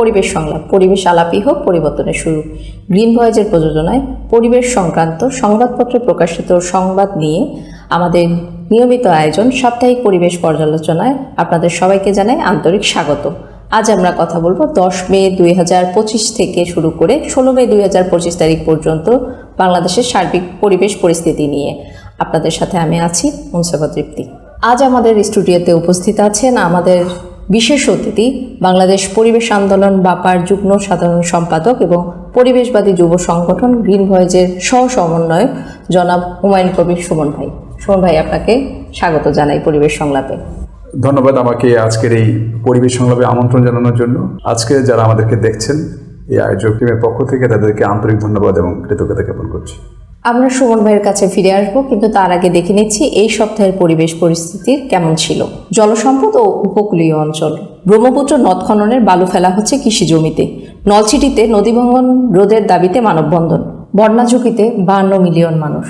পরিবেশ সংলাপ পরিবেশ আলাপই হোক, পরিবর্তনের শুরু। গ্রিন ভয়েজের প্রযোজনায় পরিবেশ সংক্রান্ত সংবাদপত্রে প্রকাশিত সংবাদ নিয়ে আমাদের নিয়মিত আয়োজন সাপ্তাহিক পরিবেশ পর্যালোচনায় আপনাদের সবাইকে জানাই আন্তরিক স্বাগত। আজ আমরা কথা বলব দশ মে দুই হাজার পঁচিশ থেকে শুরু করে ষোলো মে দুই হাজার পঁচিশ তারিখ পর্যন্ত বাংলাদেশের সার্বিক পরিবেশ পরিস্থিতি নিয়ে। আপনাদের সাথে আমি আছি মুনসাফা তৃপ্তি। আজ আমাদের স্টুডিওতে উপস্থিত আছেন আমাদের বিশেষ অতিথি বাংলাদেশ পরিবেশ আন্দোলন বাপার যুগ্ম সাধারণ সম্পাদক এবং পরিবেশবাদী যুব সংগঠন গ্রিন ভয়েজের সহ সমন্বয়ক জনাব হুমায়ুন কবির সুমন ভাই। সুমন ভাই, আপনাকে স্বাগত জানাই পরিবেশ সংলাপে। ধন্যবাদ আমাকে আজকের এই পরিবেশ সংলাপে আমন্ত্রণ জানানোর জন্য। আজকে যারা আমাদেরকে দেখছেন, এই আয়োজক টিমের পক্ষ থেকে তাদেরকে আন্তরিক ধন্যবাদ এবং কৃতজ্ঞতা জ্ঞাপন করছি। আমরা সুমন ভাইয়ের কাছে ফিরে আসব, কিন্তু তার আগে দেখে নিচ্ছি এই সপ্তাহের পরিবেশ পরিস্থিতি কেমন ছিল। জলসম্পদ ও উপকূলীয় অঞ্চল। ব্রহ্মপুত্র নদ খননের বালু ফেলা হচ্ছে কৃষি জমিতে। নলছিটিতে নদী ভাঙন রোধের দাবিতে মানববন্ধন। বন্যা ঝুঁকিতে বান্ন মিলিয়ন মানুষ।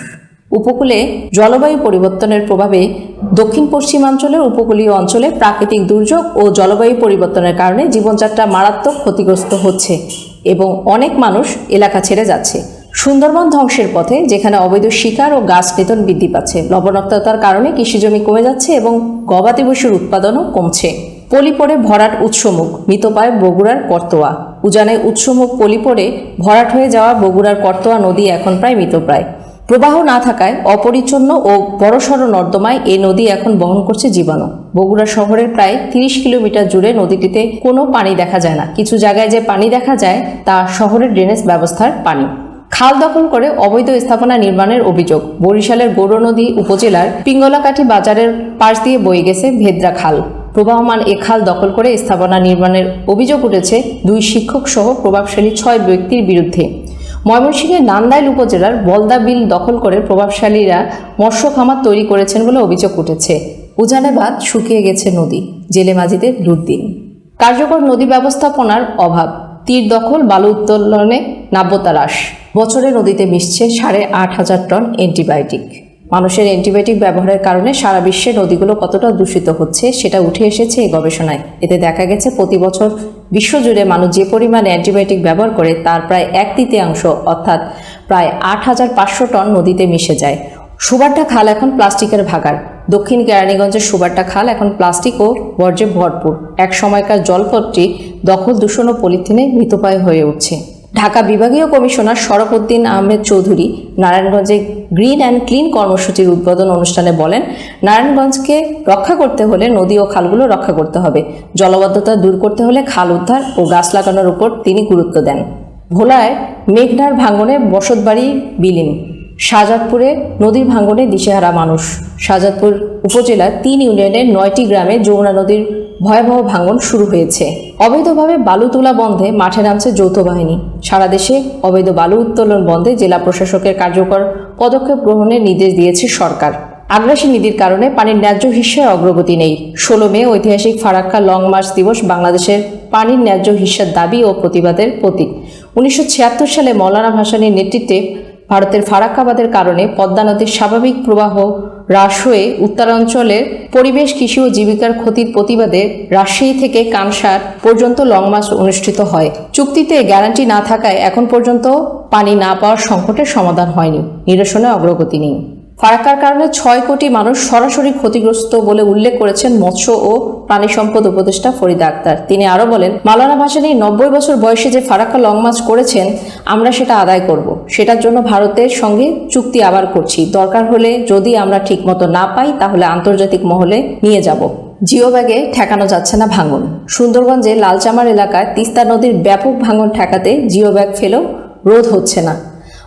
উপকূলে জলবায়ু পরিবর্তনের প্রভাবে দক্ষিণ পশ্চিমাঞ্চলের উপকূলীয় অঞ্চলে প্রাকৃতিক দুর্যোগ ও জলবায়ু পরিবর্তনের কারণে জীবনযাত্রা মারাত্মক ক্ষতিগ্রস্ত হচ্ছে এবং অনেক মানুষ এলাকা ছেড়ে যাচ্ছে। সুন্দরবন ধ্বংসের পথে, যেখানে অবৈধ শিকার ও গাছ নিধন বৃদ্ধি পাচ্ছে। লবণাক্ততার কারণে কৃষিজমি কমে যাচ্ছে এবং গবাদি পশুর উৎপাদনও কমছে। পলি পড়ে ভরাট উৎসমুখ মৃতপায় বগুড়ার কর্তোয়া। উজানে উৎসমুখ পলি পড়ে ভরাট হয়ে যাওয়া বগুড়ার কর্তোয়া নদী এখন প্রায় মৃতপ্রায়। প্রবাহ না থাকায় অপরিচ্ছন্ন ও বড়সড় নর্দমায় এই নদী এখন বহন করছে জীবাণু। বগুড়া শহরের প্রায় তিরিশ কিলোমিটার জুড়ে নদীটিতে কোনো পানি দেখা যায় না। কিছু জায়গায় যে পানি দেখা যায়, তা শহরের ড্রেনেজ ব্যবস্থার পানি। খাল দখল করে অবৈধ স্থাপনা নির্মাণের অভিযোগ। বরিশালের গৌর নদী উপজেলার পিঙ্গলাকাঠি বাজারের পাশ দিয়ে বয়ে গেছে ভেদ্রা খাল। প্রবাহমান এ খাল দখল করে স্থাপনা নির্মাণের অভিযোগ উঠেছে দুই শিক্ষক সহ প্রভাবশালী ছয় ব্যক্তির বিরুদ্ধে। ময়মনসিংহের নান্দাইল উপজেলার বলদা বিল দখল করে প্রভাবশালীরা মৎস্য খামার তৈরি করেছেন বলে অভিযোগ উঠেছে। উজানে বাদ শুকিয়ে গেছে নদী, জেলে মাঝিদের দুর্দিন। কার্যকর নদী ব্যবস্থাপনার অভাব। তীর দখল, বালু উত্তোলনে নাব্যতা হ্রাস। বছরে নদীতে মিশছে সাড়ে আট হাজার টন অ্যান্টিবায়োটিক। মানুষের অ্যান্টিবায়োটিক ব্যবহারের কারণে সারা বিশ্বে নদীগুলো কতটা দূষিত হচ্ছে সেটা উঠে এসেছে এই গবেষণায়। এতে দেখা গেছে, প্রতি বছর বিশ্বজুড়ে মানুষ যে পরিমাণ অ্যান্টিবায়োটিক ব্যবহার করে তার প্রায় এক তৃতীয়াংশ, অর্থাৎ প্রায় আট হাজার পাঁচশো টন নদীতে মিশে যায়। সুবারটা খাল এখন প্লাস্টিকের ভাগার দক্ষিণ কেরানীগঞ্জের সুবারটা খাল এখন প্লাস্টিক ও বর্জ্যে ভরপুর। এক সময়কার জলপথটি দখল দূষণ ও পলিথিনে মৃতপায় হয়ে উঠছে। ঢাকা বিভাগীয় কমিশনার শরফুদ্দিন আহমেদ চৌধুরী নারায়ণগঞ্জে গ্রিন অ্যান্ড ক্লিন কর্মসূচির উদ্বোধন অনুষ্ঠানে বলেন, নারায়ণগঞ্জকে রক্ষা করতে হলে নদী ও খালগুলো রক্ষা করতে হবে। জলবদ্ধতা দূর করতে হলে খাল উদ্ধার ও গাছ লাগানোর উপর তিনি গুরুত্ব দেন। ভোলায় মেঘনার ভাঙনে বসতবাড়ি বিলীন। শাহজাদপুরে নদীর ভাঙনে দিশেহারা মানুষ। শাহজাদপুর উপজেলার তিন ইউনিয়নের নয়টি গ্রামে যমুনা নদীর ভয়াবহ ভাঙন শুরু হয়েছে। অবৈধভাবে বালু তোলা বন্ধে মাঠে নামছে যৌথ বাহিনী। সারা দেশে অবৈধ বালু উত্তোলন বন্ধে জেলা প্রশাসকের কার্যকর পদক্ষেপ গ্রহণের নির্দেশ দিয়েছে সরকার। আগ্রাসী নীতির কারণে পানির ন্যায্য হিস্যার অগ্রগতি নেই। ষোলো মে ঐতিহাসিক ফারাক্কা লং মার্চ দিবস বাংলাদেশের পানির ন্যায্য হিস্যার দাবি ও প্রতিবাদের প্রতীক। উনিশশো ছিয়াত্তর সালে মৌলানা ভাসানীর নেতৃত্বে ভারতের ফারাক্কাবাদের কারণে পদ্মা নদীর স্বাভাবিক প্রবাহ হ্রাস হয়ে উত্তরাঞ্চলের পরিবেশ, কৃষি ও জীবিকার ক্ষতির প্রতিবাদে রাজশাহী থেকে কানসার পর্যন্ত লং মার্চ অনুষ্ঠিত হয়। চুক্তিতে গ্যারান্টি না থাকায় এখন পর্যন্ত পানি না পাওয়ার সংকটের সমাধান হয়নি। নিরসনে অগ্রগতি নেই। ফারাক্কার কারণে ছয় কোটি মানুষ সরাসরি ক্ষতিগ্রস্ত বলে উল্লেখ করেছেন মৎস্য ও প্রাণী সম্পদ উপদেষ্টা ফরিদা আক্তার। তিনি আরও বলেন, মালানা ভাসানী নব্বই বছর বয়সে যে ফারাক্কা লং মার্চ করেছেন, আমরা সেটা আদায় করব। সেটার জন্য ভারতের সঙ্গে চুক্তি আবার করছি। দরকার হলে যদি আমরা ঠিকমতো না পাই, তাহলে আন্তর্জাতিক মহলে নিয়ে যাব। জিও ব্যাগে ঠেকানো যাচ্ছে না ভাঙন। সুন্দরগঞ্জে লালচামার এলাকায় তিস্তা নদীর ব্যাপক ভাঙন ঠেকাতে জিও ব্যাগ ফেলেও রোধ হচ্ছে না।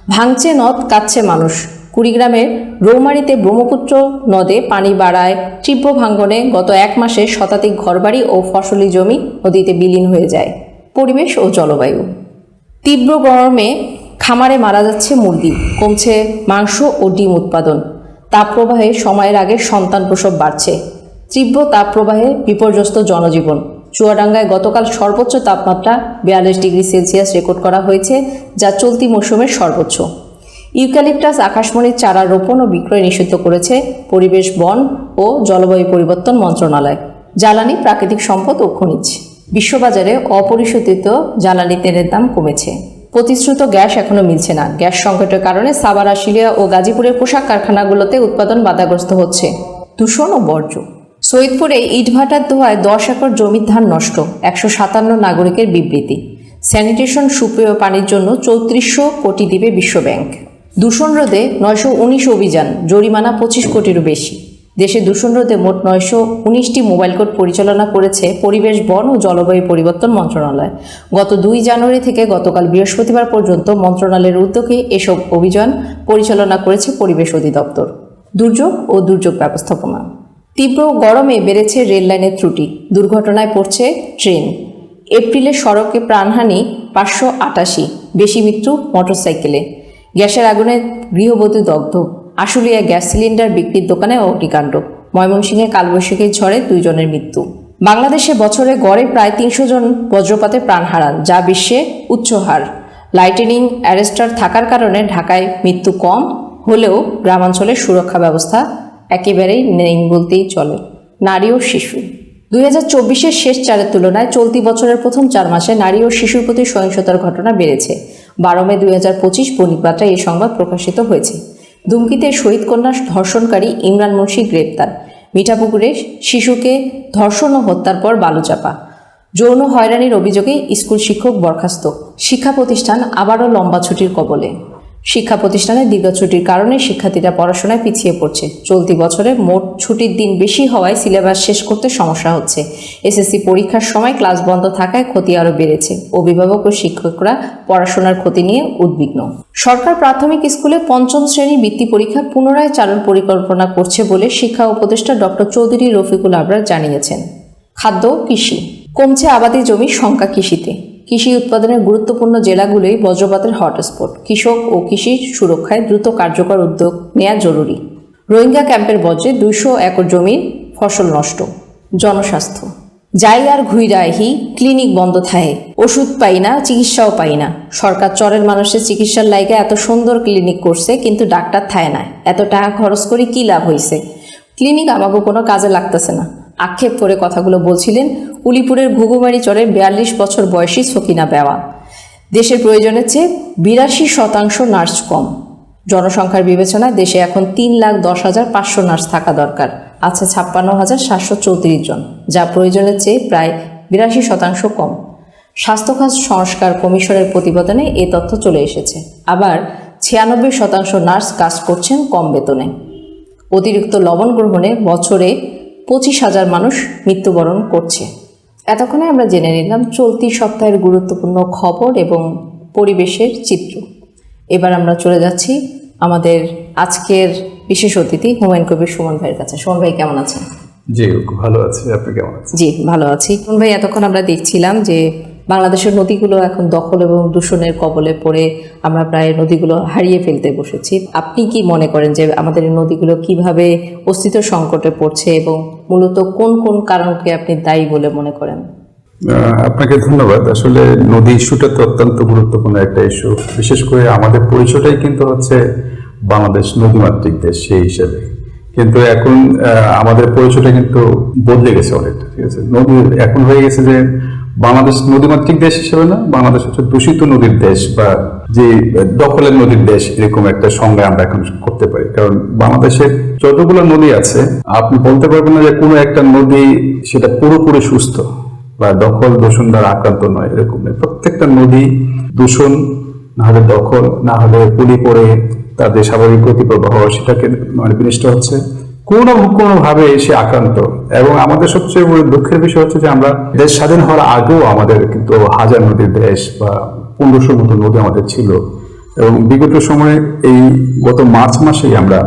ভাঙছে নদ কাচ্ছে মানুষ। কুড়িগ্রামের রৌমারিতে ব্রহ্মপুত্র নদে পানি বাড়ায় তীব্র ভাঙ্গনে গত এক মাসে শতাধিক ঘরবাড়ি ও ফসলি জমি নদীতে বিলীন হয়ে যায়। পরিবেশ ও জলবায়ু। তীব্র গরমে খামারে মারা যাচ্ছে মুরগি, কমছে মাংস ও ডিম উৎপাদন। তাপপ্রবাহে সময়ের আগে সন্তান প্রসব বাড়ছে। তীব্র তাপপ্রবাহে বিপর্যস্ত জনজীবন। চুয়াডাঙ্গায় গতকাল সর্বোচ্চ তাপমাত্রা বিয়াল্লিশ ডিগ্রি সেলসিয়াস রেকর্ড করা হয়েছে, যা চলতি মৌসুমের সর্বোচ্চ। ইউক্যালিপটাস আকাশমণির চারা রোপণ ও বিক্রয় নিষিদ্ধ করেছে পরিবেশ বন ও জলবায়ু পরিবর্তন মন্ত্রণালয়। জ্বালানি প্রাকৃতিক সম্পদ ও খনিজ। বিশ্ববাজারে অপরিশোধিত জ্বালানি তেলের দাম কমেছে। প্রতিশ্রুত গ্যাস এখনও মিলছে না। গ্যাস সংকটের কারণে সাবার আশুলিয়া ও গাজীপুরের পোশাক কারখানাগুলোতে উৎপাদন বাধাগ্রস্ত হচ্ছে। দূষণ ও বর্জ্য। সৈয়দপুরে ইটভাটার ধোয়ায় দশ একর জমির ধান নষ্ট, একশো সাতান্ন নাগরিকের বিবৃতি। স্যানিটেশন, সুপেয় পানির জন্য চৌত্রিশশো কোটি দিবে বিশ্বব্যাংক দূষণ রোধে নয়শো উনিশ অভিযান, জরিমানা পঁচিশ কোটিরও বেশি। দেশে দূষণ রোধে মোট নয়শো উনিশটি মোবাইল কোড পরিচালনা করেছে পরিবেশ, বন ও জলবায়ু পরিবর্তন মন্ত্রণালয়। গত দুই জানুয়ারি থেকে গতকাল বৃহস্পতিবার পর্যন্ত মন্ত্রণালয়ের উদ্যোগে এসব অভিযান পরিচালনা করেছে পরিবেশ অধিদপ্তর। দুর্যোগ ও দুর্যোগ ব্যবস্থাপনা। তীব্র গরমে বেড়েছে রেল লাইনের ত্রুটি। দুর্ঘটনায় পড়ছে ট্রেন। এপ্রিলে সড়কে প্রাণহানি পাঁচশো আটাশি, বেশি মৃত্যু মোটরসাইকেলে। গ্যাসের আগুনে গৃহবধূ দগ্ধ। আশুলিয়া গ্যাস সিলিন্ডার বিক্রির দোকানে অগ্নিকাণ্ড। ময়মনসিংহে কালবৈশাখীর ঝড়ে দুইজনের মৃত্যু। বাংলাদেশে বছরে গড়ে প্রায় তিনশো জন বজ্রপাতে প্রাণ হারান, যা বিশ্বে উচ্চ হার। লাইটেনিং অ্যারেস্টার থাকার কারণে ঢাকায় মৃত্যু কম হলেও গ্রামাঞ্চলের সুরক্ষা ব্যবস্থা একেবারেই নেই বলতেই চলে। নারী ও শিশু। দুই হাজার চব্বিশের শেষ চারের তুলনায় চলতি বছরের প্রথম চার মাসে নারী ও শিশুর প্রতি সহিংসতার ঘটনা বেড়েছে। বারো মে দুই হাজার পঁচিশ এই সংবাদ প্রকাশিত হয়েছে। দুমকিতে শহীদ কন্যা ধর্ষণকারী ইমরান মুন্সি গ্রেপ্তার। মিঠাপুকুরে শিশুকে ধর্ষণ ও হত্যার পর বালুচাপা। যৌন হয়রানির অভিযোগে স্কুল শিক্ষক বরখাস্ত। শিক্ষা প্রতিষ্ঠান আবারও লম্বা ছুটির কবলে। শিক্ষা প্রতিষ্ঠানে দীর্ঘ ছুটির কারণে শিক্ষার্থীরা পড়াশোনায় পিছিয়ে পড়ছে। চলতি বছরে মোট ছুটির দিন বেশি হওয়ায় সিলেবাস শেষ করতে সমস্যা হচ্ছে। এসএসসি পরীক্ষার সময় ক্লাস বন্ধ থাকায় ক্ষতি আরও বেড়েছে। অভিভাবক ও শিক্ষকরা পড়াশোনার ক্ষতি নিয়ে উদ্বিগ্ন। সরকার প্রাথমিক স্কুলে পঞ্চম শ্রেণি বৃত্তি পরীক্ষা পুনরায় চালুর পরিকল্পনা করছে বলে শিক্ষা উপদেষ্টা ডক্টর চৌধুরী রফিকুল আবরার জানিয়েছেন। খাদ্য কৃষি। কমছে আবাদি জমির সংখ্যা কৃষিতে। কৃষি উৎপাদনের গুরুত্বপূর্ণ জেলাগুলোই বজ্রপাতের হটস্পট। কৃষক ও কৃষি সুরক্ষায় দ্রুত কার্যকর উদ্যোগ নেওয়া জরুরি। রোহিঙ্গা ক্যাম্পের বজ্রে দুইশো একর জমির ফসল নষ্ট। জনস্বাস্থ্য। যাই আর ঘুইরাহি ক্লিনিক বন্ধ থাহে। ওষুধ পাই না, চিকিৎসাও পাই না। সরকার চরের মানুষের চিকিৎসার লাইগা এত সুন্দর ক্লিনিক করছে, কিন্তু ডাক্তার থায় না। এত টাকা খরচ করে কি লাভ হইছে? ক্লিনিক আমাকে কোনো কাজে লাগতেছে না। আক্ষেপ করে কথাগুলো বলছিলেন উলিপুরের ঘুঘুমারি চরের বিয়াল্লিশ বছর বয়সী সকিনা বেওয়া। দেশের প্রয়োজনের চেয়ে বিরাশি শতাংশ নার্স কম। জনসংখ্যার বিবেচনায় দেশে এখন তিন লাখ দশ হাজার পাঁচশো নার্স থাকা দরকার। আছে ছাপ্পান্ন হাজার সাতশো চৌত্রিশ জন, যা প্রয়োজনের চেয়ে প্রায় বিরাশি শতাংশ কম। স্বাস্থ্যখাত সংস্কার কমিশনের প্রতিবেদনে এ তথ্য চলে এসেছে। আবার ছিয়ানব্বই শতাংশ নার্স কাজ করছেন কম বেতনে। অতিরিক্ত লবণ গ্রহণে বছরে পঁচিশ হাজার মানুষ মৃত্যুবরণ করছে। এতক্ষণে আমরা জেনে নিলাম চলতি সপ্তাহের গুরুত্বপূর্ণ খবর এবং পরিবেশের চিত্র। এবার আমরা চলে যাচ্ছি আমাদের আজকের বিশেষ অতিথি হুমায়ুন কবির সুমন ভাইয়ের কাছে। সুমন ভাই কেমন আছেন? জি ভালো আছি। আপনি কেমন আছেন? জি ভালো আছি। সুমন ভাই এতক্ষণ আমরা দেখছিলাম যে বাংলাদেশের নদীগুলো এখন দখল এবং দূষণের কবলে পড়ে আমরা প্রায় নদীগুলো হারিয়ে ফেলতে বসেছি। আপনি কি মনে করেন যে আমাদের নদীগুলো কীভাবে অস্তিত্ব সংকটে পড়ছে এবং মূলত কোন কোন কারণকে আপনি দায়ী বলে মনে করেন? আপনাকে ধন্যবাদ। আসলে নদী ইস্যুটা তো অত্যন্ত গুরুত্বপূর্ণ একটা ইস্যু। বিশেষ করে আমাদের পরিচয়টাই কিন্তু হচ্ছে বাংলাদেশ নদীমাতৃক দেশ সেই হিসেবে। কিন্তু এখন আমাদের পরিচয়টা কিন্তু বদলে গেছে অনেকটা, ঠিক আছে? নদী এখন হয়ে গেছে যে বাংলাদেশ নদীমাতৃক দেশ হিসেবে না, বাংলাদেশ হচ্ছে দূষিত নদীর দেশ বা যে দখলের নদীর দেশ এরকম একটা সংজ্ঞা আমরা এখন করতে পারি। কারণ বাংলাদেশের যতগুলো নদী আছে, আপনি বলতে পারবেন না যে কোনো একটা নদী সেটা পুরোপুরি সুস্থ বা দখল দূষণ দ্বারা আক্রান্ত নয়, এরকম নয়। প্রত্যেকটা নদী দূষণ, না হলে দখল, না হলে পুলি পড়ে তাদের স্বাভাবিক গতি প্রবাহ সেটাকে মানে বিনষ্ট হচ্ছে। কোনো কোনো ভাবে সে আক্রান্ত। এবং আমাদের সবচেয়ে দুঃখের বিষয় হচ্ছে যে আমরা দেশ স্বাধীন হওয়ার আগেও আমাদের কিন্তু হাজার নদীর দেশ বা পনেরোশো মতো নদী আমাদের ছিল। এবং বিগত সময়ে এই গত মার্চ মাসেই আমরা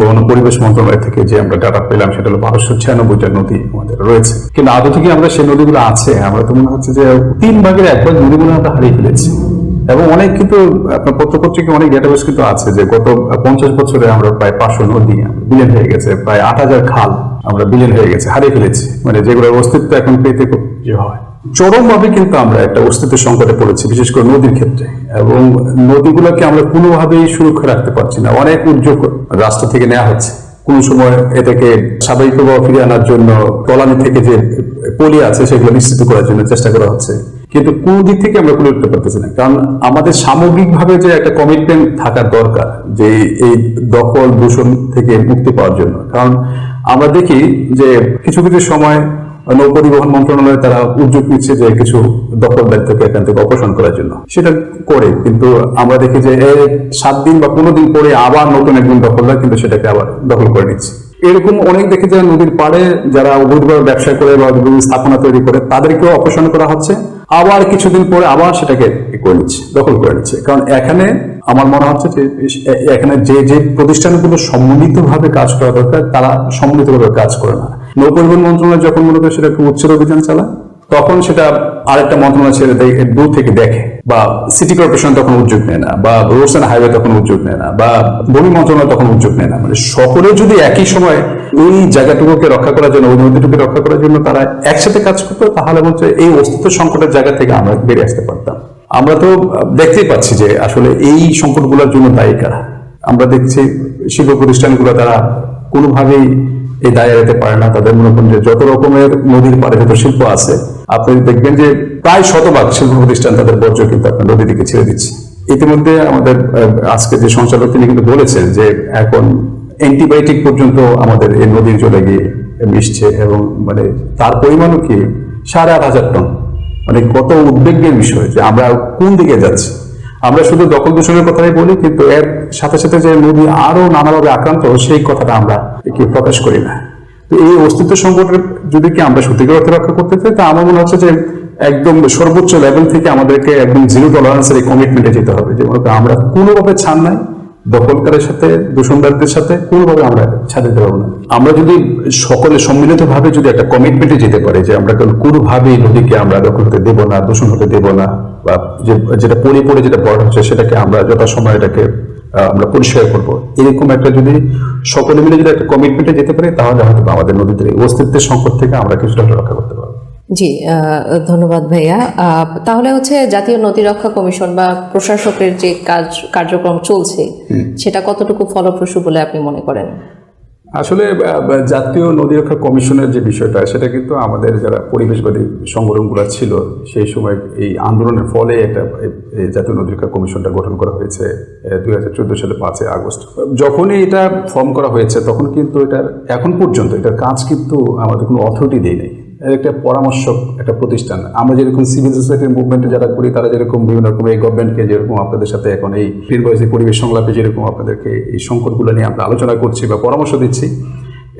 বন পরিবেশ মন্ত্রণালয় থেকে যে আমরা ডাটা পেলাম, সেটা হলো বারোশো ছিয়ানব্বইটা নদী আমাদের রয়েছে। কিন্তু আদৌ থেকে আমরা সেই নদীগুলো আছে, আমরা তো মনে হচ্ছে যে তিন ভাগের এক ভাগ নদীগুলো আমরা হারিয়ে ফেলেছি। এবং অনেক কিন্তু, আপনার পত্রপত্রিকা অনেক ডেটাবেস কিন্তু আছে যে গত পঞ্চাশ বছরে আমরা প্রায় পাঁচশো নদী বিলীন হয়ে গেছে, প্রায় আট হাজার খাল আমরা বিলীন হয়ে গেছে, হারিয়ে ফেলেছি। মানে যেগুলোর অস্তিত্ব এখন পেতে হয়। চরমভাবে কিন্তু আমরা একটা অস্তিত্ব সংকটে পড়েছি, বিশেষ করে নদীর ক্ষেত্রে। এবং নদীগুলোকে আমরা কোনোভাবেই সুরক্ষা রাখতে পারছি না। অনেক উদ্যোগ রাষ্ট্র থেকে নেওয়া হচ্ছে। কোন সময় এটাকে স্বাভাবিক প্রবাহ ফিরিয়ে আনার জন্য তলানি থেকে যে পলি আছে, সেগুলো নিশ্চিত করার জন্য চেষ্টা করা হচ্ছে। কিন্তু কোন দিক থেকে আমরা করে উঠতে পারতেছি না। কারণ আমাদের সামগ্রিকভাবে যে একটা কমিটমেন্ট থাকার দরকার, যে এই দখল দূষণ থেকে মুক্তি পাওয়ার জন্য। কারণ আমরা দেখি যে কিছু কিছু সময় নৌ পরিবহন মন্ত্রণালয় তারা উদ্যোগ নিচ্ছে যে কিছু দখল দায়িত্বকে এখান থেকে অপসারণ করার জন্য। সেটা করে, কিন্তু আমরা দেখি যে সাত দিন বা পনেরো দিন পরে আবার নতুন একজন দখলদার কিন্তু সেটাকে আবার দখল করে নিচ্ছে। এরকম অনেক দেখি যে নদীর পাড়ে যারা অবৈধভাবে ব্যবসা করে বা স্থাপনা তৈরি করে, তাদেরকেও অপসারণ করা হচ্ছে। আবার কিছুদিন পরে আবার সেটাকে করে নিচ্ছে, দখল করে নিচ্ছে। কারণ এখানে আমার মনে হচ্ছে যে এখানে যে যে প্রতিষ্ঠানগুলো সম্মিলিতভাবে কাজ করা দরকার, তারা সম্মিলিতভাবে কাজ করে না। নৌ পরিবহন মন্ত্রণালয় যখন সেটা একটু উচ্ছেদ অভিযান চালায়। তখন সেটা আরেকটা মন্ত্রণালয় ছেড়ে দূর থেকে দেখে। বা সিটি কর্পোরেশন তখন উদ্যোগ নেয় না, বা রোডস অ্যান্ড হাইওয়ে তখন উদ্যোগ নেয় না, বা ভূমি মন্ত্রণালয় তখন উদ্যোগ নেয় না। মানে সকলে যদি একই সময় এই জায়গাটুকুকে রক্ষা করার জন্য, ওই নদীটুকুকে রক্ষা করার জন্য তারা একসাথে কাজ করতো, তাহলে বলছে এই অস্তিত্ব সংকটের জায়গা থেকে আমরা বেরিয়ে আসতে পারতাম। আমরা তো দেখতেই পাচ্ছি যে আসলে এই সংকটগুলোর জন্য দায়ী কারা। আমরা দেখছি শিল্প প্রতিষ্ঠানগুলো তারা কোনোভাবেই এই দায় এড়াতে পারে না, তাদের মনে করেন যত রকমের নদীর পাড়ে যত শিল্প আছে, আপনি দেখবেন যে প্রায় শতভাগ শিল্প প্রতিষ্ঠান তাদের বর্জ্য কিন্তু আপনার নদী দিকে ছেড়ে দিচ্ছে। ইতিমধ্যে আমাদের আজকে যে সঞ্চালক তিনি কিন্তু বলেছেন যে এখন অ্যান্টিবায়োটিক পর্যন্ত আমাদের এই নদীর জলে গিয়ে মিশছে এবং মানে তার পরিমাণও কি সাড়ে আট হাজার টন। মানে কত উদ্বেগের বিষয় যে আমরা কোন দিকে যাচ্ছি। আমরা শুধু দখল দূষণের কথাই বলি, কিন্তু এর সাথে সাথে যে নদী আরও নানাভাবে আক্রান্ত, সেই কথাটা আমরা একে প্রকাশ করি না। তো এই অস্তিত্ব সংকটের যদি কি আমরা সত্যিকার অর্থে রক্ষা করতে চাই, তা আমার মনে হচ্ছে যে একদম সর্বোচ্চ লেভেল থেকে আমাদেরকে একদম জিরো টলারেন্সের এই কমিটমেন্টে যেতে হবে। যে আমরা কোনোভাবে ছাড় নাই দখলকারের সাথে দূষণদারদের সাথে কোনোভাবে আমরা ছাড় দিতে পারব না। আমরা যদি সকলে সম্মিলিতভাবে যদি একটা কমিটমেন্টে যেতে পারি যে আমরা কোন- কোনোভাবেই নদীকে আমরা দখল হতে দেবো না, দূষণ হতে দেবো না, বা যেটা পড়ে পড়ে যেটা বড় হচ্ছে সেটাকে আমরা যথাসময় এটাকে আমরা পরিষ্কার করব। এরকম একটা যদি সকলে মিলে যদি একটা কমিটমেন্টে যেতে পারি, তাহলে হয়তো আমাদের নদীতে অস্তিত্বের সংকট থেকে আমরা কিছুটা রক্ষা করতে জি ধন্যবাদ ভাইয়া। তাহলে হচ্ছে জাতীয় নদী রক্ষা কমিশন বা প্রশাসকের যে কাজ কার্যক্রম চলছে সেটা কতটুকু ফলপ্রসূ বলে আপনি মনে করেন? আসলে জাতীয় নদী রক্ষা কমিশনের যে বিষয়টা সেটা কিন্তু আমাদের যারা পরিবেশবাদী সংগঠনগুলো ছিল সেই সময় এই আন্দোলনের ফলে এই জাতীয় নদী রক্ষা কমিশনটা গঠন করা হয়েছে দুই হাজার চোদ্দ সালে পাঁচই আগস্ট। যখনই এটা ফর্ম করা হয়েছে তখন কিন্তু এটার এখন পর্যন্ত এটার কাজ কিন্তু আমাদের কোনো অথরিটি দেয় নেই। একটা পরামর্শক একটা প্রতিষ্ঠান। আমরা যেরকম সিভিল সোসাইটির মুভমেন্টে যারা করি, তারা যেরকম বিভিন্ন রকম এই গভর্নমেন্টকে যেরকম আপনাদের সাথে এখন এই গ্রিন ভয়েসের পরিবেশ সংলাপে যেরকম আপনাদেরকে এই সংকটগুলো নিয়ে আমরা আলোচনা করছি বা পরামর্শ দিচ্ছি,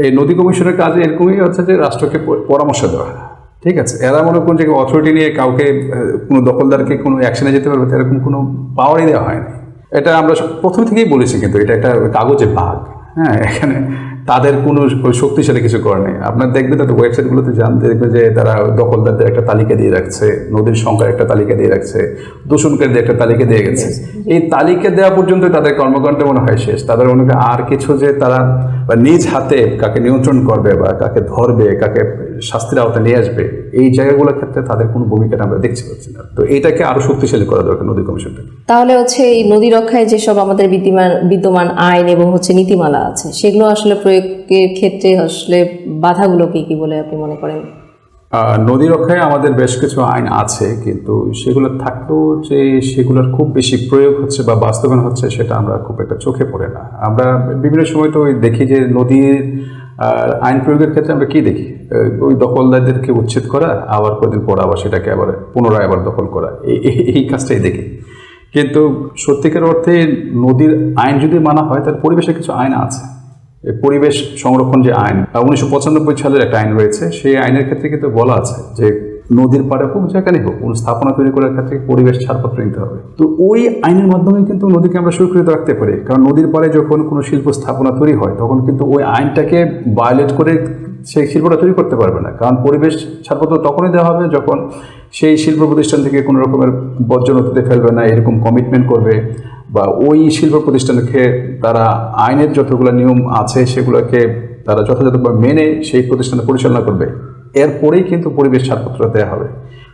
এই নদী কমিশনের কাজে এরকমই হচ্ছে যে রাষ্ট্রকে পরামর্শ দেওয়া। ঠিক আছে? এরা মনে করুন যে অথরিটি নিয়ে কাউকে কোনো দখলদারকে কোনো অ্যাকশনে যেতে পারবে, এরকম কোনো পাওয়ারই দেওয়া হয়নি। এটা আমরা প্রথম থেকেই বলেছি কিন্তু এটা একটা কাগজে ভাগ। হ্যাঁ এখানে তাদের কোনো শক্তিশালী কিছু করে নেই। আপনার দেখবেন তাদের ওয়েবসাইটগুলোতে জানতে দেখবে যে তারা দখলদারদের একটা তালিকা দিয়ে রাখছে নদীর সংখ্যার একটা তালিকা দিয়ে রাখছে দূষণকারীদের একটা তালিকা দিয়ে গেছে। এই তালিকা দেওয়া পর্যন্ত তাদের কর্মকাণ্ড মনে হয় শেষ। তাদের মনে হয় আর কিছু যে তারা নিজ হাতে কাকে নিয়ন্ত্রণ করবে বা কাকে ধরবে কাকে শাস্তির আওতায় নিয়ে আসবে এই জায়গাগুলোর ক্ষেত্রে তাদের কোনো ভূমিকাটা আমরা দেখতে পাচ্ছি না। তো এইটাকে আরও শক্তিশালী করা দরকার নদী কমিশনটাকে তাহলে হচ্ছে এই নদী রক্ষায় যেসব আমাদের বিদ্যমান বিদ্যমান আইন এবং হচ্ছে নীতিমালা আছে সেগুলো আসলে প্রয়োগের ক্ষেত্রে আসলে বাধাগুলো কি কি বলে আপনি মনে করেন? নদী রক্ষায় আমাদের বেশ কিছু আইন আছে কিন্তু সেগুলো থাকলেও যে সেগুলোর খুব বেশি প্রয়োগ হচ্ছে বা বাস্তবায়ন হচ্ছে সেটা আমরা খুব একটা চোখে পড়ে না। আমরা বিভিন্ন সময় তো ওই দেখি যে নদীর আইন প্রয়োগের ক্ষেত্রে আমরা কি দেখি? ওই দখলদারদেরকে উচ্ছেদ করা, আবার কদিন পর আবার সেটাকে আবার পুনরায় আবার দখল করা। এই কাজটাই দেখি। কিন্তু সত্যিকার অর্থে নদীর আইন যদি মানা হয় তার পরিবেশে কিছু আইন আছে। পরিবেশ সংরক্ষণ যে আইন উনিশশো পঁচানব্বই সালের একটা আইন রয়েছে। সেই আইনের ক্ষেত্রে কিন্তু বলা আছে যে নদীর পাড়ে হোক যেখানে হোক কোনো স্থাপনা তৈরি করার ক্ষেত্রে পরিবেশ ছাড়পত্র নিতে হবে। তো ওই আইনের মাধ্যমে কিন্তু নদীকে আমরা সুরক্ষিত রাখতে পারি। কারণ নদীর পাড়ে যখন কোনো শিল্প স্থাপনা তৈরি হয়, তখন কিন্তু ওই আইনটাকে ভায়োলেট করে সেই শিল্পটা তৈরি করতে পারবে না। কারণ পরিবেশ ছাড়পত্র তখনই দেওয়া হবে যখন সেই শিল্প প্রতিষ্ঠান থেকে কোনো রকমের বর্জ্য নদীতে ফেলবে না, এরকম কমিটমেন্ট করবে, বা ওই শিল্প প্রতিষ্ঠানকে তারা আইনের যতগুলো নিয়ম আছে, সেগুলোকে তারা যথাযথভাবে মেনে সেই প্রতিষ্ঠানে পরিচালনা করবে। এরপরেই কিন্তু পরিবেশ ছাড়পত্র দেওয়া হবে।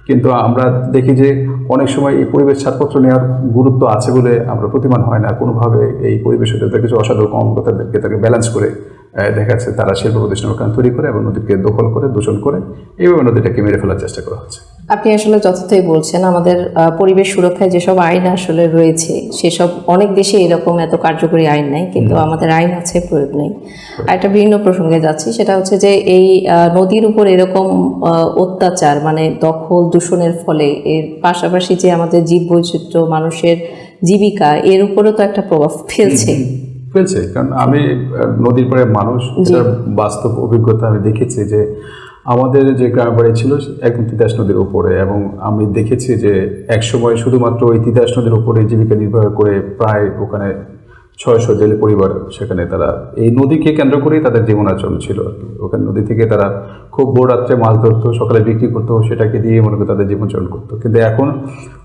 কিন্তু আমরা দেখি যে অনেক সময় এই পরিবেশ ছাড়পত্র নেওয়ার গুরুত্ব আছে বলে আমরা প্রতিমান হয় না। কোনোভাবে এই পরিবেশ কিছু অসাধু কর্মকর্তাদেরকে তাকে ব্যালেন্স করে দেখা যাচ্ছে তারা শিল্প প্রতিষ্ঠান ওখানে তৈরি করে এবং নদীকে দখল করে দূষণ করে। এইভাবে নদীটাকে মেরে ফেলার চেষ্টা করা হচ্ছে। আপনি আসলে যথার্থই বলছেন আমাদের পরিবেশ সুরক্ষায় যেসব আইন আসলে রয়েছে সেসব অনেক দেশে এরকম এত কার্যকরী আইন নাই কিন্তু আমাদের আইন আছে প্রয়োগ নেই। আর একটা ভিন্ন প্রসঙ্গে যাচ্ছি সেটা হচ্ছে যে এই নদীর উপর এরকম অত্যাচার মানে দখল দূষণের ফলে এর পাশাপাশি যে আমাদের জীব বৈচিত্র্য মানুষের জীবিকা এর উপরেও তো একটা প্রভাব ফেলছে। ফেলছে। কারণ আমি নদীর পরে মানুষ এটার বাস্তব অভিজ্ঞতা আমি দেখেছি যে আমাদের যে গ্রাম বাড়ি ছিল একদম তিতাস নদীর উপরে এবং আমি দেখেছি যে একসময় শুধুমাত্র ওই তিতাস নদীর উপরে জীবিকা নির্বাহ করে প্রায় ওখানে ছয়শো জেলে পরিবার সেখানে তারা এই নদীকে কেন্দ্র করেই তাদের জীবনাচরণ ছিল ওখানে নদী থেকে তারা খুব ভোর রাত্রে মাছ ধরতো, সকালে বিক্রি করতো, সেটাকে দিয়ে মনে করতো তাদের জীবনচরণ করতো। কিন্তু এখন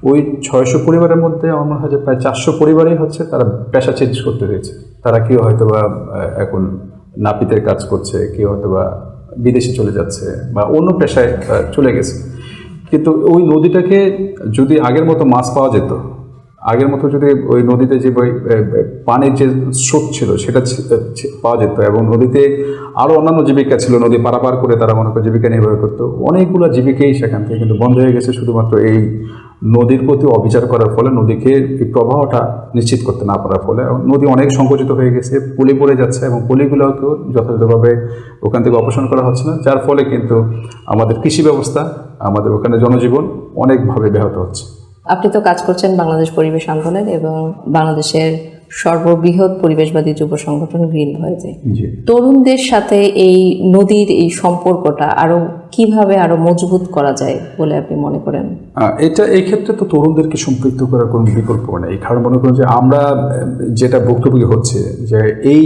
ওই ছয়শো পরিবারের মধ্যে আমার মনে হয় যে প্রায় চারশো পরিবারই হচ্ছে তারা পেশা চেঞ্জ করতে হয়েছে। তারা কেউ হয়তো বা এখন নাপিতের কাজ করছে, কেউ হয়তো বা বিদেশে চলে যাচ্ছে বা অন্য পেশায় চলে গেছে। কিন্তু ওই নদীটাকে যদি আগের মতো মাছ পাওয়া যেত আগের মতো যদি ওই নদীতে যে পানির যে স্রোত ছিল, সেটা পাওয়া যেত এবং নদীতে আরও অন্যান্য জীবিকা ছিল, নদী পারাপার করে তারা মনে করে জীবিকা নির্বাহ করতো। অনেকগুলো জীবিকাই সেখান থেকে কিন্তু বন্ধ হয়ে গেছে, শুধুমাত্র এই নদীর প্রতি অবিচার করার ফলে নদীকে প্রবাহটা নিশ্চিত করতে না পারার ফলে। নদী অনেক সংকুচিত হয়ে গেছে, পলি পড়ে যাচ্ছে এবং পলিগুলোকেও যথাযথভাবে ওখান থেকে অপসারণ করা হচ্ছে না, যার ফলে কিন্তু আমাদের কৃষি ব্যবস্থা, আমাদের ওখানে জনজীবন অনেকভাবে ব্যাহত হচ্ছে। আপনি তো কাজ করছেন বাংলাদেশ পরিবেশ আন্দোলন এবং বাংলাদেশের সর্ববৃহৎ পরিবেশবাদী যুব সংগঠন গ্রিন ভয়েজে তরুণদের সাথে এই নদীর এই সম্পর্কটা আরও কীভাবে আরও মজবুত করা যায় বলে আপনি মনে করেন? এটা এই ক্ষেত্রে তো তরুণদেরকে সম্পৃক্ত করার কোনো বিকল্প নেই। কারণ মনে করুন যে আমরা যেটা ভুক্তভোগী হচ্ছে, যে এই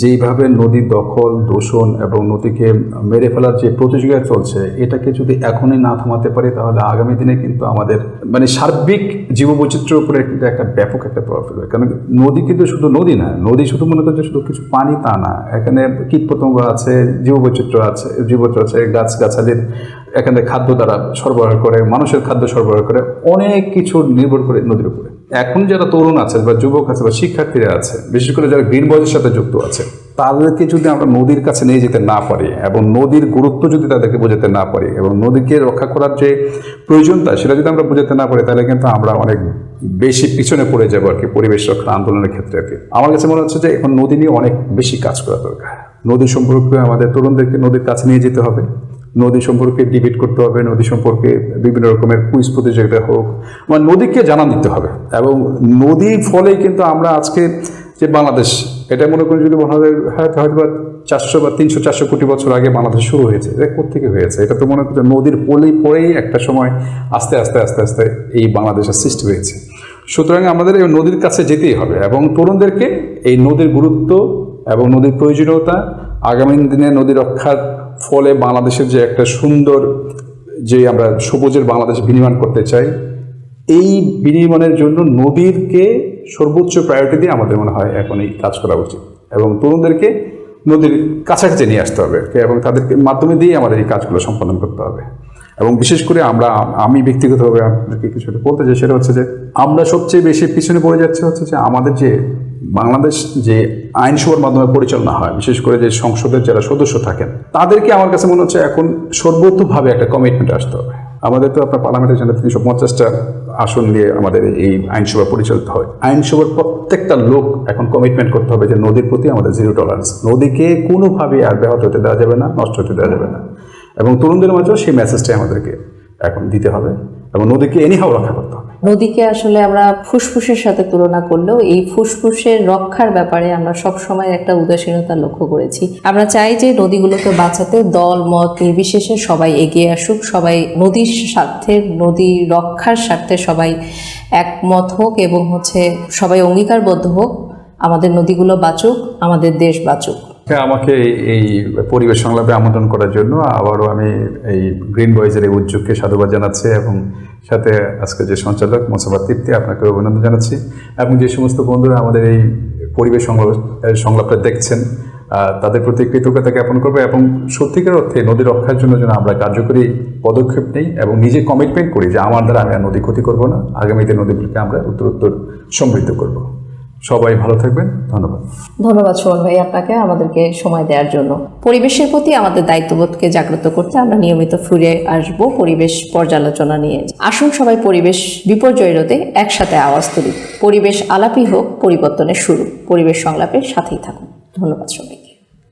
যেইভাবে নদীর দখল, দূষণ এবং নদীকে মেরে ফেলার যে প্রতিযোগিতা চলছে, এটাকে যদি এখনই না থামাতে পারি, তাহলে আগামী দিনে কিন্তু আমাদের মানে সার্বিক জীববৈচিত্র্যের উপরে কিন্তু একটা ব্যাপক একটা প্রভাব ফেলবে। কারণ নদী কিন্তু শুধু নদী না, নদী শুধু মনে করছে শুধু কিছু পানি তা না, এখানে কীটপতঙ্গ আছে, জীববৈচিত্র্য আছে জীববৈচিত্র্য আছে, গাছ গাছ গাছালির এখানে খাদ্য দ্বারা সরবরাহ করে, মানুষের খাদ্য সরবরাহ করে, অনেক কিছু নির্ভর করে নদীর উপরে। এখন যারা তরুণ আছে বা যুবক আছে বা শিক্ষার্থীরা আছে, বিশেষ করে যারা গ্রিন বয়েজের সাথে যুক্ত আছে, তাদেরকে যদি আমরা নদীর কাছে নিয়ে যেতে না পারি এবং নদীর গুরুত্ব যদি তাদেরকে বোঝাতে না পারি এবং নদীকে রক্ষা করার যে প্রয়োজনতা সেটা যদি আমরা বোঝাতে না পারি, তাহলে কিন্তু আমরা অনেক বেশি পিছনে পড়ে যাব আর কি, পরিবেশ রক্ষা আন্দোলনের ক্ষেত্রে আর কি। আমার কাছে মনে হচ্ছে যে এখন নদী নিয়ে অনেক বেশি কাজ করা দরকার। নদী সম্পর্কে আমাদের তরুণদেরকে নদীর কাছে নিয়ে যেতে হবে। নদী সম্পর্কে ডিবেট করতে হবে, নদী সম্পর্কে বিভিন্ন রকমের কুইজ প্রতিযোগিতা হোক মানে নদীকে জানান দিতে হবে। এবং নদীর ফলে কিন্তু আমরা আজকে যে বাংলাদেশ, এটা মনে করি যদি মনে হয়, হয়তো হয়তো বা চারশো বা তিনশো, চারশো কোটি বছর আগে বাংলাদেশ শুরু হয়েছে, এটা কোথেকে হয়েছে? এটা তো মনে করছে নদীর পলেই পরেই একটা সময় আস্তে আস্তে আস্তে আস্তে এই বাংলাদেশের সৃষ্টি হয়েছে। সুতরাং আমাদের এই নদীর কাছে যেতেই হবে এবং তরুণদেরকে এই নদীর গুরুত্ব এবং নদীর প্রয়োজনীয়তা আগামী দিনে নদী রক্ষার ফলে বাংলাদেশের যে একটা সুন্দর যে আমরা সবুজের বাংলাদেশ বিনির্মাণ করতে চাই, এই বিনির্মাণের জন্য নদীরকে সর্বোচ্চ প্রায়োরিটি দিয়ে আমাদের মনে হয় এখন এই কাজ করা উচিত। এবং তরুণদেরকে নদীর কাছাকাছি নিয়ে আসতে হবে, এবং তাদেরকে মাধ্যমে দিয়ে আমাদের এই কাজগুলো সম্পাদন করতে হবে। এবং বিশেষ করে আমরা, আমি ব্যক্তিগতভাবে আপনাদেরকে কিছু একটা বলতে চাই, সেটা হচ্ছে যে আমরা সবচেয়ে বেশি পিছনে পড়ে যাচ্ছে হচ্ছে যে আমাদের যে বাংলাদেশ যে আইনসভার মাধ্যমে পরিচালনা হয়, বিশেষ করে যে সংসদের যারা সদস্য থাকেন, তাদেরকে আমার কাছে মনে হচ্ছে এখন সর্বোত্তভাবে একটা কমিটমেন্ট আসতে হবে। আমাদের তো আপনার পার্লামেন্টের জন্য তিনশো পঞ্চাশটা আসন নিয়ে আমাদের এই আইনসভা পরিচালিত হয়। আইনসভার প্রত্যেকটা লোক এখন কমিটমেন্ট করতে হবে যে নদীর প্রতি আমাদের জিরো টলারেন্স নদীকে কোনোভাবে আর ব্যাহত হতে দেওয়া যাবে না, নষ্ট হতে দেওয়া যাবে না। এবং তরুণদের মাঝেও সেই মেসেজটাই আমাদেরকে এখন দিতে হবে এবং নদীকে এনিহাও রক্ষা করতে হবে। নদীকে আসলে আমরা ফুসফুসের সাথে তুলনা করলেও এই ফুসফুসের রক্ষার ব্যাপারে আমরা সব সময় একটা উদাসীনতা লক্ষ্য করেছি। আমরা চাই যে নদীগুলোকে বাঁচাতে দল, মত নির্বিশেষে সবাই এগিয়ে আসুক, সবাই নদীর স্বার্থে, নদী রক্ষার স্বার্থে সবাই একমত হোক এবং হচ্ছে সবাই অঙ্গীকারবদ্ধ হোক। আমাদের নদীগুলো বাঁচুক, আমাদের দেশ বাঁচুক। আমাকে এই- পরিবেশ সংলাপে আমন্ত্রণ করার জন্য আবারও আমি এই গ্রিন বয়েজের এই উদ্যোগকে সাধুবাদ জানাচ্ছি এবং সাথে আজকে যে সঞ্চালক মোসাফার তৃপ্তি আপনাকে অভিনন্দন জানাচ্ছি। এবং যে সমস্ত বন্ধুরা আমাদের এই পরিবেশ সংলাপ সংলাপটা দেখছেন তাদের প্রতি কৃতজ্ঞতা জ্ঞাপন করব এবং সত্যিকার অর্থে নদী রক্ষার জন্য যেন আমরা কার্যকরী পদক্ষেপ নিই এবং নিজে কমিটমেন্ট করি যে আমার দ্বারা আমি আর নদী ক্ষতি করব না, আগামীতে নদীগুলিকে আমরা উত্তর উত্তর সমৃদ্ধ করব। সবাই ভালো থাকবেন, ধন্যবাদ। ধন্যবাদ সোহন ভাই আপনাকে আমাদেরকে সময় দেওয়ার জন্য। পরিবেশের প্রতি আমাদের দায়িত্ববোধকে জাগ্রত করতে আমরা নিয়মিত ফিরে আসব পরিবেশ পর্যালোচনা নিয়ে। আসুন সবাই পরিবেশ বিপর্যয় রোধে একসাথে আওয়াজ তুলি। পরিবেশ আলাপই হোক, পরিবর্তনের শুরু। পরিবেশ সংলাপের সাথেই থাকুন। ধন্যবাদ সবাই